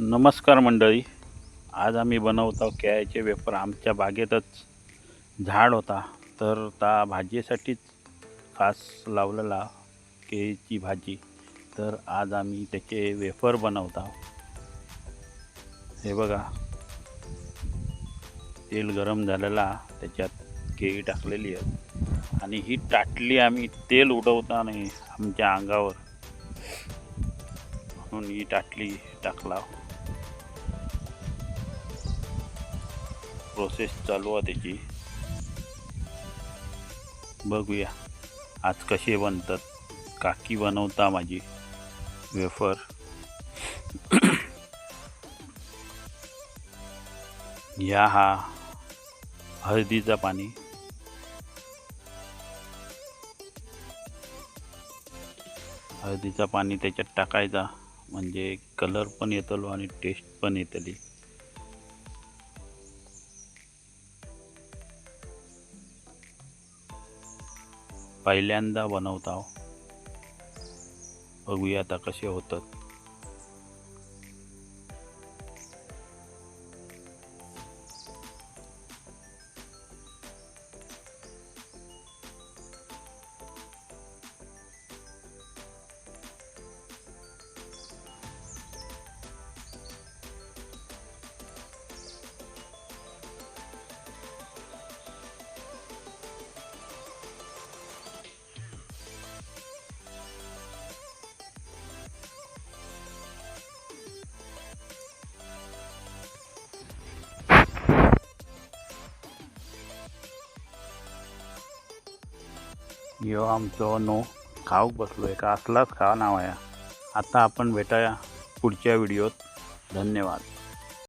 नमस्कार मंडळी. आज आम्ही बनवत आहोत केळ्याचे वेफर. आमच्या बागेतच झाड होता. तर त्या भाजीसाठीच खास लावलेला केळीची भाजी. तर आज आम्ही त्याचे वेफर बनवत आहोत. हे बघा. तेल गरम झालेला त्याच्यात केळी टाकलेली आहे आणि ही टाटली आम्ही तेल उडवताना आमच्या अंगावर. म्हणून ही टाटली टाकला. प्रोसेस चालू आहे त्याची. बघूया. आज कसे बनतात. काकी बनवता माझी. वेफर. या हा हळदीचा पाणी. हळदीचा पाणी त्याच्यात टाकायचा. म्हणजे कलर पण येतलो आणि टेस्ट पण येतली. पहिल्यांदा बनवत आहो. बघूया आता कसे होतात. यो आमचो नो. खाऊक बसलो आहे का असलाच खा नाव आहे आता आपण भेटाया पुढच्या व्हिडिओत. धन्यवाद.